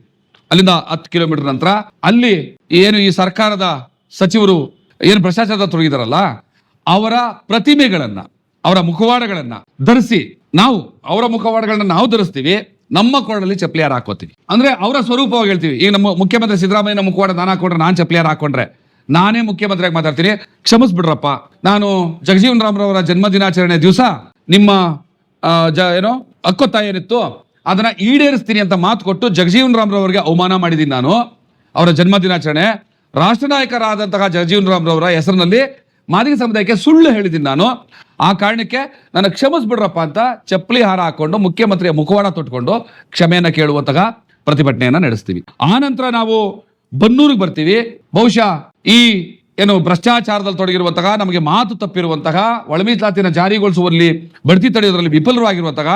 ಅಲ್ಲಿಂದ ಹತ್ತು ಕಿಲೋಮೀಟರ್ ನಂತರ ಅಲ್ಲಿ ಏನು ಈ ಸರ್ಕಾರದ ಸಚಿವರು ಏನು ಭ್ರಷ್ಟಾಚಾರದ ತೊಡಗಿದಾರಲ್ಲ, ಅವರ ಪ್ರತಿಮೆಗಳನ್ನ, ಅವರ ಮುಖವಾಡಗಳನ್ನ ಧರಿಸಿ ನಾವು ಅವರ ಮುಖವಾಡಗಳನ್ನ ನಾವು ಧರಿಸ್ತೀವಿ, ನಮ್ಮ ಕೊರಳಲ್ಲಿ ಚಪ್ಪಲಿಯಾರ ಹಾಕೋತೀವಿ. ಅಂದ್ರೆ ಅವರ ಸ್ವರೂಪವಾಗಿ ಹೇಳ್ತೀವಿ. ಈಗ ನಮ್ಮ ಮುಖ್ಯಮಂತ್ರಿ ಸಿದ್ದರಾಮಯ್ಯನ ಮುಖವಾಡ ನಾನು ಹಾಕೊಂಡ್ರೆ ನಾನು ಚಪ್ಪಲಿಯಾರ ಹಾಕೊಂಡ್ರೆ ನಾನೇ ಮುಖ್ಯಮಂತ್ರಿಯಾಗಿ ಮಾತಾಡ್ತೀನಿ. ಕ್ಷಮಿಸ್ಬಿಡ್ರಪ್ಪ. ನಾನು ಜಗಜೀವನ್ ರಾಮ್ರವರ ಜನ್ಮ ದಿನಾಚರಣೆ ದಿವಸ ನಿಮ್ಮ ಜ, ಏನೋ ಹಕ್ಕೊತ್ತಾಯ ಏನಿತ್ತು ಅದನ್ನ ಈಡೇರಿಸ್ತೀನಿ ಅಂತ ಮಾತು ಕೊಟ್ಟು ಜಗಜೀವನ್ ರಾಮ್ರವರಿಗೆ ಅವಮಾನ ಮಾಡಿದ್ದೀನಿ ನಾನು. ಅವರ ಜನ್ಮ ದಿನಾಚರಣೆ ರಾಷ್ಟ್ರ ನಾಯಕರಾದಂತಹ ಜಗಜೀವನ್ ರಾಮ್ರವರ ಹೆಸರಿನಲ್ಲಿ ಮಾದಿಗ ಸಮುದಾಯಕ್ಕೆ ಸುಳ್ಳು ಹೇಳಿದ್ದೀನಿ ನಾನು. ಆ ಕಾರಣಕ್ಕೆ ನನ್ನ ಕ್ಷಮಿಸ್ಬಿಡ್ರಪ್ಪ ಅಂತ ಚಪ್ಪಲಿ ಹಾರ ಹಾಕೊಂಡು ಮುಖ್ಯಮಂತ್ರಿಯ ಮುಖವಾಡ ತೊಟ್ಕೊಂಡು ಕ್ಷಮೆಯನ್ನ ಕೇಳುವಂತಹ ಪ್ರತಿಭಟನೆಯನ್ನ ನಡೆಸ್ತೀವಿ. ಆ ನಂತರ ನಾವು ಬನ್ನೂರಿಗೆ ಬರ್ತೀವಿ. ಬಹುಶಃ ಈ ಏನು ಭ್ರಷ್ಟಾಚಾರದಲ್ಲಿ ತೊಡಗಿರುವಂತಹ, ನಮಗೆ ಮಾತು ತಪ್ಪಿರುವಂತಹ ಒಳಮೀಸಲಾತಿನ ಜಾರಿಗೊಳಿಸುವಲ್ಲಿ ಬಡ್ತಿ ತಡೆಯೋದ್ರಲ್ಲಿ ವಿಫಲರಾಗಿರುವಂತಹ,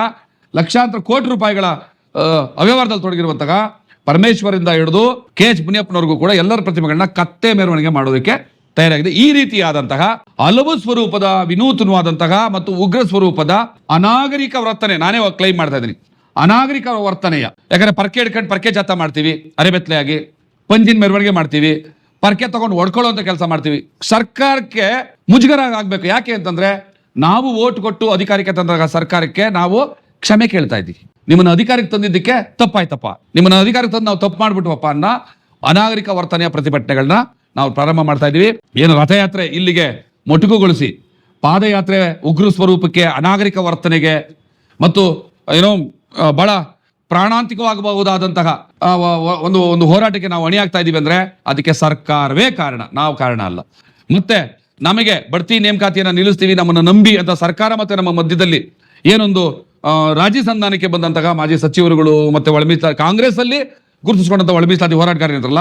ಲಕ್ಷಾಂತರ ಕೋಟಿ ರೂಪಾಯಿಗಳ ಅವ್ಯವಹಾರದಲ್ಲಿ ತೊಡಗಿರುವಂತಹ ಪರಮೇಶ್ವರಿಂದ ಹಿಡಿದು ಕೆ ಎಚ್ ಮುನಿಯಪ್ಪನವರೆಗೂ ಕೂಡ ಎಲ್ಲರ ಪ್ರತಿಮೆಗಳನ್ನ ಕತ್ತೆ ಮೆರವಣಿಗೆ ಮಾಡೋದಕ್ಕೆ ತಯಾರಾಗಿದೆ. ಈ ರೀತಿಯಾದಂತಹ ಹಲವು ಸ್ವರೂಪದ, ವಿನೂತನವಾದಂತಹ ಮತ್ತು ಉಗ್ರ ಸ್ವರೂಪದ ಅನಾಗರಿಕ ವರ್ತನೆ ನಾನೇ ಕ್ಲೈಮ್ ಮಾಡ್ತಾ ಇದ್ದೀನಿ. ಅನಾಗರಿಕ ವರ್ತನೆಯ. ಯಾಕಂದ್ರೆ ಪರ್ಕೆ ಹಿಡ್ಕೊಂಡು ಪರ್ಕೆ ಜಾತ ಮಾಡ್ತೀವಿ. ಅರೆಬೆತ್ತಲೆಯಾಗಿ, ಪಂಜಿನ ಮೆರವಣಿಗೆ ಮಾಡ್ತೀವಿ. ಪರ್ಕೆ ತಗೊಂಡು ಹೊಡ್ಕೊಳ್ಳುವಂತ ಕೆಲಸ ಮಾಡ್ತೀವಿ. ಸರ್ಕಾರಕ್ಕೆ ಮುಜುಗರ ಆಗ್ಬೇಕು ಯಾಕೆ ಅಂತಂದ್ರೆ ನಾವು ಓಟ್ ಕೊಟ್ಟು ಅಧಿಕಾರಕ್ಕೆ ತಂದಾಗ ಸರ್ಕಾರಕ್ಕೆ ನಾವು ಕ್ಷಮೆ ಕೇಳ್ತಾ ಇದ್ದೀವಿ. ನಿಮ್ಮನ್ನ ಅಧಿಕಾರಕ್ಕೆ ತಂದಿದ್ದಕ್ಕೆ ತಪ್ಪಾಯ್ತಪ್ಪ. ನಿಮ್ಮನ್ನ ಅಧಿಕಾರಕ್ಕೆ ತಂದು ನಾವು ತಪ್ಪು ಮಾಡ್ಬಿಟ್ವಪ್ಪ ಅನ್ನ ಅನಾಗರಿಕ ವರ್ತನೆಯ ಪ್ರತಿಭಟನೆಗಳನ್ನ ನಾವು ಪ್ರಾರಂಭ ಮಾಡ್ತಾ ಇದ್ದೀವಿ. ಏನು ರಥಯಾತ್ರೆ ಇಲ್ಲಿಗೆ ಮೊಟಕುಗೊಳಿಸಿ, ಪಾದಯಾತ್ರೆ ಉಗ್ರ ಸ್ವರೂಪಕ್ಕೆ ಅನಾಗರಿಕ ವರ್ತನೆಗೆ ಮತ್ತು, ಏನೋ ಬಹಳ ಪ್ರಾಣಾಂತಿಕವಾಗಬಹುದಾದಂತಹ ಒಂದು ಒಂದು ಹೋರಾಟಕ್ಕೆ ನಾವು ಅಣಿಯಾಗ್ತಾ ಇದ್ದೀವಿ ಅಂದ್ರೆ ಅದಕ್ಕೆ ಸರ್ಕಾರವೇ ಕಾರಣ. ನಾವು ಕಾರಣ ಅಲ್ಲ. ಮತ್ತೆ ನಮಗೆ ಬಡ್ತಿ ನೇಮಕಾತಿಯನ್ನು ನಿಲ್ಲಿಸ್ತೀವಿ, ನಮ್ಮನ್ನು ನಂಬಿ ಅಂತ ಸರ್ಕಾರ ಮತ್ತೆ ನಮ್ಮ ಮಧ್ಯದಲ್ಲಿ ಏನೊಂದು ರಾಜಿ ಸಂಧಾನಕ್ಕೆ ಬಂದಂತಹ ಮಾಜಿ ಸಚಿವರುಗಳು ಮತ್ತೆ ಒಳಮಿತ ಕಾಂಗ್ರೆಸ್ ಅಲ್ಲಿ ಗುರುತಿಸ್ಕೊಂಡಂತ ಒಳಮೀಸಲಾತಿ ಹೋರಾಟಗಾರರಿದ್ರಲ್ಲ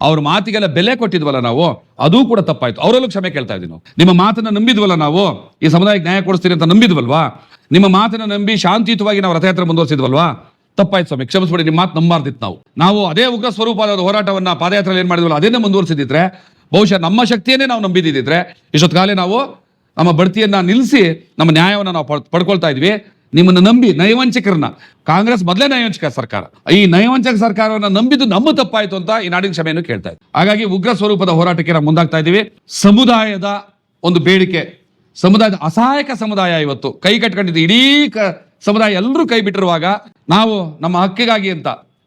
ಅವ್ರ ಮಾತಿಗೆಲ್ಲ ಬೆಲೆ ಕೊಟ್ಟಿದ್ವಲ್ಲ ನಾವು, ಅದೂ ಕೂಡ ತಪ್ಪಾಯ್ತು. ಅವರಲ್ಲೂ ಕ್ಷಮೆ ಕೇಳ್ತಾ ಇದ್ದೀವಿ ನಾವು. ನಿಮ್ಮ ಮಾತನ್ನ ನಂಬಿದ್ವಲ್ಲ ನಾವು, ಈ ಸಮುದಾಯಕ್ಕೆ ನ್ಯಾಯ ಕೊಡಿಸ್ತೀರಿ ಅಂತ ನಂಬಿದ್ವಲ್ವಾ? ನಿಮ್ಮ ಮಾತನ್ನ ನಂಬಿ ಶಾಂತಿಯುತವಾಗಿ ನಾವು ರಥಯಾತ್ರೆ ಮುಂದುವರಿಸಿದ್ವಲ್ವಾ? ತಪ್ಪಾಯ್ತು ಸ್ವಾಮಿ, ಕ್ಷಮಿಸ್ಬಿಡಿ, ನಿಮ್ಮ ಮಾತು ನಂಬಾರ್ದಿತ್ತು ನಾವು. ನಾವು ಅದೇ ಉಗ್ರ ಸ್ವರೂಪದ ಹೋರಾಟವನ್ನ ಪಾದಯಾತ್ರೆಯಲ್ಲಿ ಏನ್ ಮಾಡಿದ್ವಲ್ಲ, ಅದನ್ನೇ ಮುಂದುವರಿಸಿದ್ರೆ ಬಹುಶಃ ನಮ್ಮ ಶಕ್ತಿಯನ್ನೇ ನಾವು ನಂಬಿದ್ದಿದ್ರೆ ಇಷ್ಟೊತ್ಕಾಲೆ ನಾವು ನಮ್ಮ ಬಡ್ತಿಯನ್ನ ನಿಲ್ಲಿಸಿ ನಮ್ಮ ನ್ಯಾಯವನ್ನು ನಾವು ಪಡ್- ಪಡ್ಕೊಳ್ತಾ ಇದ್ವಿ. ನಿಮ್ಮನ್ನ ನಂಬಿ ನಯವಂಚಕರನ್ನ ಕಾಂಗ್ರೆಸ್ ಮೊದಲೇ ನಯವಂಚಕ ಸರ್ಕಾರ. ಈ ನಯವಂಚಕ ಸರ್ಕಾರವನ್ನ ನಂಬಿದ್ದು ನಮ್ಮ ತಪ್ಪಾಯ್ತು ಅಂತ ಈ ನಾಡಿನ ಕ್ಷಮೆಯನ್ನು ಕೇಳ್ತಾ ಇದ್ದೆ ಹಾಗಾಗಿ ಉಗ್ರ ಸ್ವರೂಪದ ಹೋರಾಟಕ್ಕೆ ನಾವು ಮುಂದಾಗ್ತಾ ಇದ್ದೀವಿ. ಸಮುದಾಯದ ಒಂದು ಬೇಡಿಕೆ, ಸಮುದಾಯದ ಅಸಹಾಯಕ ಸಮುದಾಯ ಇವತ್ತು. ಕೈ ಕಟ್ಕೊಂಡಿದ್ದು ಇಡೀ ಸಮುದಾಯ ಎಲ್ಲರೂ ಕೈ ಬಿಟ್ಟಿರುವಾಗ ನಾವು ನಮ್ಮ ಹಕ್ಕಿಗಾಗಿ ಅಂತ.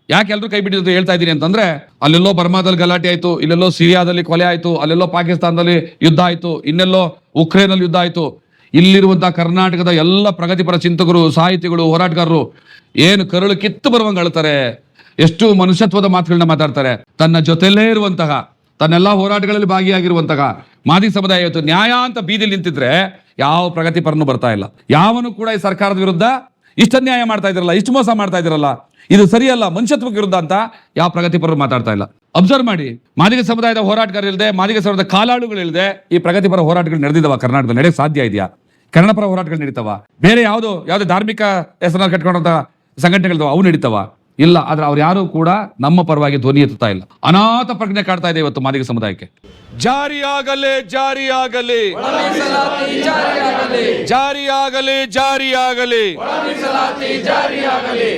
ಯಾಕೆ ಎಲ್ಲರೂ ಕೈ ಬಿಟ್ಟಿದ್ದು ಹೇಳ್ತಾ ಇದ್ದೀನಿ ಅಂತಂದ್ರೆ, ಅಲ್ಲೆಲ್ಲೋ ಬರ್ಮಾದಲ್ಲಿ ಗಲಾಟೆ ಆಯ್ತು, ಇಲ್ಲೆಲ್ಲೋ ಸಿರಿಯಾದಲ್ಲಿ ಕೊಲೆ ಆಯ್ತು, ಅಲ್ಲೆಲ್ಲೋ ಪಾಕಿಸ್ತಾನದಲ್ಲಿ ಯುದ್ಧ ಆಯ್ತು, ಇನ್ನೆಲ್ಲೋ ಉಕ್ರೇನಲ್ಲಿ ಯುದ್ಧ ಆಯ್ತು. ಇಲ್ಲಿರುವಂತಹ ಕರ್ನಾಟಕದ ಎಲ್ಲ ಪ್ರಗತಿಪರ ಚಿಂತಕರು, ಸಾಹಿತಿಗಳು, ಹೋರಾಟಗಾರರು ಏನು ಕರುಳು ಕಿತ್ತು ಬರುವಂಗೆ ಅಳ್ತಾರೆ ಎಷ್ಟು ಮನುಷ್ಯತ್ವದ ಮಾತುಗಳನ್ನ ಮಾತಾಡ್ತಾರೆ. ತನ್ನ ಜೊತೆಲೇ ಇರುವಂತಹ, ತನ್ನೆಲ್ಲ ಹೋರಾಟಗಳಲ್ಲಿ ಭಾಗಿಯಾಗಿರುವಂತಹ ಮಾದಿ ಸಮುದಾಯ ಇವತ್ತು ನ್ಯಾಯ ಅಂತ ಬೀದಿಲಿ ನಿಂತಿದ್ರೆ ಯಾವ ಪ್ರಗತಿಪರನು ಬರ್ತಾ ಇಲ್ಲ. ಯಾವನು ಕೂಡ ಈ ಸರ್ಕಾರದ ವಿರುದ್ಧ ಇಷ್ಟು ನ್ಯಾಯ ಮಾಡ್ತಾ ಇದ್ರಲ್ಲ, ಇಷ್ಟು ಮೋಸ ಮಾಡ್ತಾ ಇದ್ರಲ್ಲ, ಇದು ಸರಿಯಲ್ಲ, ಮನುಷ್ಯತ್ವಕ್ಕೆ ವಿರುದ್ಧ ಅಂತ ಯಾವ ಪ್ರಗತಿಪರರು ಮಾತಾಡ್ತಾ ಇಲ್ಲ. ಅಬ್ಸರ್ವ್ ಮಾಡಿ, ಮಾದಿಗ ಸಮುದಾಯದ ಹೋರಾಟಗಾರ ಇಲ್ಲದೆ ಮಾದಿಗ ಸಮುದಾಯದ ಕಾಲಾಳುಗಳಿಲ್ಲದೆ ಈ ಪ್ರಗತಿಪರ ಹೋರಾಟಗಳು ನಡೆದಿದ್ದಾವ ಕರ್ನಾಟಕದಲ್ಲಿ ನಡೆಯಕ್ಕೆ ಸಾಧ್ಯ ಇದೆಯಾ? ಕನ್ನಡಪರ ಹೋರಾಟಗಳು ನಡೀತಾವ. ಬೇರೆ ಯಾವುದು ಯಾವುದೇ ಧಾರ್ಮಿಕ ಹೆಸರನ್ನ ಕಟ್ಕೊಂಡಂತ ಸಂಘಟನೆಗಳು ಅವು ನಡೀತಾವ. ಇಲ್ಲ, ಆದ್ರೆ ಅವ್ರು ಯಾರು ಕೂಡ ನಮ್ಮ ಪರವಾಗಿ ಧ್ವನಿ ಎತ್ತುತ್ತಾ ಇಲ್ಲ. ಅನಾಥ ಪ್ರಜ್ಞೆ ಕಾಡ್ತಾ ಇದೆ ಇವತ್ತು ಮಾದಿಗ ಸಮುದಾಯಕ್ಕೆ. ಜಾರಿಯಾಗಲೇ ಜಾರಿಯಾಗಲಿ. ಜಾರಿಯಾಗಲಿ. ಜಾರಿಯಾಗಲಿ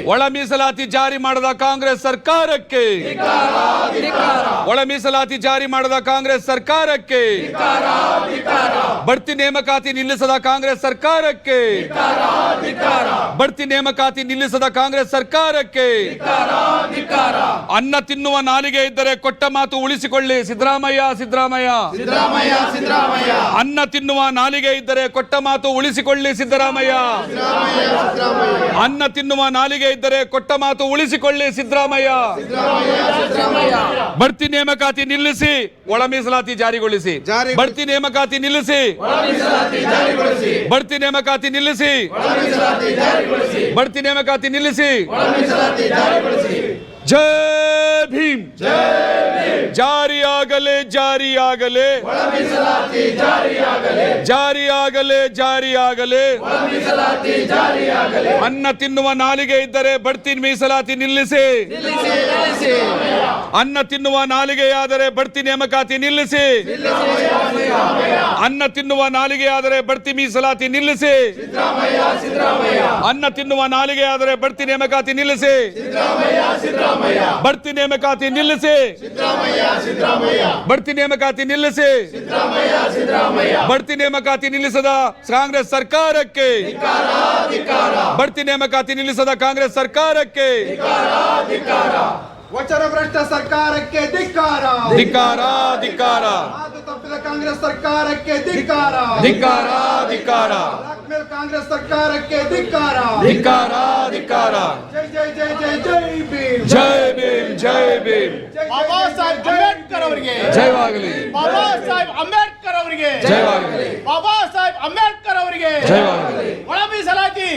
ಒಳ ಮೀಸಲಾತಿ ಜಾರಿ ಮಾಡದ ಕಾಂಗ್ರೆಸ್ ಸರ್ಕಾರಕ್ಕೆ. ಒಳ ಮೀಸಲಾತಿ ಜಾರಿ ಮಾಡದ ಕಾಂಗ್ರೆಸ್ ಸರ್ಕಾರಕ್ಕೆ. ಬಡ್ತಿ ನೇಮಕಾತಿ ನಿಲ್ಲಿಸದ ಕಾಂಗ್ರೆಸ್ ಸರ್ಕಾರಕ್ಕೆ. ಬಡ್ತಿ ನೇಮಕಾತಿ ನಿಲ್ಲಿಸದ ಕಾಂಗ್ರೆಸ್ ಸರ್ಕಾರಕ್ಕೆ. ಅನ್ನ ತಿನ್ನುವ ನಾಲಿಗೆ ಇದ್ದರೆ ಕೊಟ್ಟ ಮಾತು ಉಳಿಸಿಕೊಳ್ಳಿ. ಸಿದ್ದರಾಮಯ್ಯ ಸಿದ್ದರಾಮಯ್ಯ. ಸಿದ್ದರಾಮಯ್ಯ. ಸಿದ್ದರಾಮಯ್ಯ ಸಿದ್ದರಾಮಯ್ಯ. ಅನ್ನ ತಿನ್ನುವ ನಾಲಿಗೆ ಇದ್ದರೆ ಕೊಟ್ಟ ಮಾತು ಉಳಿಸಿಕೊಳ್ಳಿ ಸಿದ್ದರಾಮಯ್ಯ. ಅನ್ನ ತಿನ್ನುವ ನಾಲಿಗೆ ಇದ್ದರೆ ಕೊಟ್ಟ ಮಾತು ಉಳಿಸಿಕೊಳ್ಳಿ ಸಿದ್ದರಾಮಯ್ಯ. ಬಡ್ತಿ ನೇಮಕಾತಿ ನಿಲ್ಲಿಸಿ ಒಳ ಮೀಸಲಾತಿ ಜಾರಿಗೊಳಿಸಿ. ಜಾರಿ- ಬಡ್ತಿ ನೇಮಕಾತಿ ನಿಲ್ಲಿಸಿ. ಬಡ್ತಿ ನೇಮಕಾತಿ ನಿಲ್ಲಿಸಿ. ಬಡ್ತಿ ನೇಮಕಾತಿ ನಿಲ್ಲಿಸಿ. ಜೈ ಭೀಮ್. ಜಾರಿಯಾಗಲೇ ಜಾರಿಯಾಗಲೇ. ಜಾರಿಯಾಗಲೇ. ಜಾರಿಯಾಗಲೇ ಅನ್ನ ತಿನ್ನುವ ನಾಲಿಗೆ ಇದ್ದರೆ ಬಡ್ತಿ ಮೀಸಲಾತಿ ನಿಲ್ಲಿಸಿ. ಅನ್ನ ತಿನ್ನುವ ನಾಲಿಗೆಯಾದರೆ ಬಡ್ತಿ ನೇಮಕಾತಿ ನಿಲ್ಲಿಸಿ. ಅನ್ನ ತಿನ್ನುವ ನಾಲಿಗೆಯಾದರೆ ಬಡ್ತಿ ಮೀಸಲಾತಿ ನಿಲ್ಲಿಸಿ. ಅನ್ನ ತಿನ್ನುವ ನಾಲಿಗೆಯಾದರೆ ಬಡ್ತಿ ನೇಮಕಾತಿ ನಿಲ್ಲಿಸಿ. ಬಡ್ತಿ ನೇಮಕಾತಿ ನಿಲ್ಲಿಸಿ. ಬಡ್ತಿ ನೇಮಕಾತಿ ನಿಲ್ಲಿಸಿ. ಬಡ್ತಿ ನೇಮಕಾತಿ ನಿಲ್ಲಿಸದ ಕಾಂಗ್ರೆಸ್ ಸರ್ಕಾರಕ್ಕೆ. ಬಡ್ತಿ ನೇಮಕಾತಿ ನಿಲ್ಲಿಸದ ಕಾಂಗ್ರೆಸ್ ಸರ್ಕಾರಕ್ಕೆ. ವಚನ ಭ್ರಷ್ಟ ಸರ್ಕಾರಕ್ಕೆ ಧಿಕ್ಕಾರ. ಧಿಕ್ಕಾರ ಧಿಕ್ಕಾರ. ತಪ್ಪಿದ ಕಾಂಗ್ರೆಸ್ ಸರ್ಕಾರಕ್ಕೆ ಧಿಕ್ಕಾರ. ಧಿಕ್ಕಾರ ಧಿಕ್ಕಾರ. ಕಾಂಗ್ರೆಸ್ ಸರ್ಕಾರಕ್ಕೆ ಧಿಕ್ಕಾರ. ಧಿಕ್ಕಾರ ಧಿಕ್ಕಾರ. ಜೈ ಜೈ ಜೈ ಜೈ ಜೈ ಭೀಮ್. ಜೈ ಜೈ ಭೀಮ್. ಬಾಬಾ ಸಾಹೇಬ್ ಅಂಬೇಡ್ಕರ್ ಅವರಿಗೆ. ಜಯವಾಗಲಿ ಬಾಬಾ ಸಾಹೇಬ್ ಅಂಬೇಡ್ಕರ್ ಅವರಿಗೆ. ಜಯವಾಗಲಿ ಬಾಬಾ ಸಾಹೇಬ್ ಅಂಬೇಡ್ಕರ್ ಅವರಿಗೆ. ಜಯವಾಗಲಿ ಒಳ ಮೀಸಲಾತಿ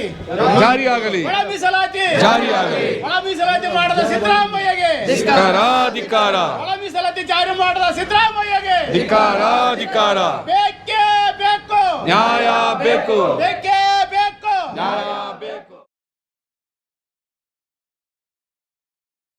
ಆಗಲಿ ಒಳ ಮೀಸಲಾತಿ ಆಗಲಿ ಒಳ ಮೀಸಲಾತಿ ಮಾಡದ ಸಿದ್ದರಾಮಯ್ಯಗೆ. ಧಿಕ್ಕಾರ ಧಿಕ್ಕಾರ ಒಳ ಮೀಸಲಾತಿ ಜಾರಿ ಮಾಡದ ಸಿದ್ದರಾಮಯ್ಯಗೆ. ಧಿಕ್ಕಾರ ಧಿಕ್ಕಾರ ಬೇಕೇ ಬೇಕು. ನ್ಯಾಯ ಬೇಕು. ಬೇಕೇ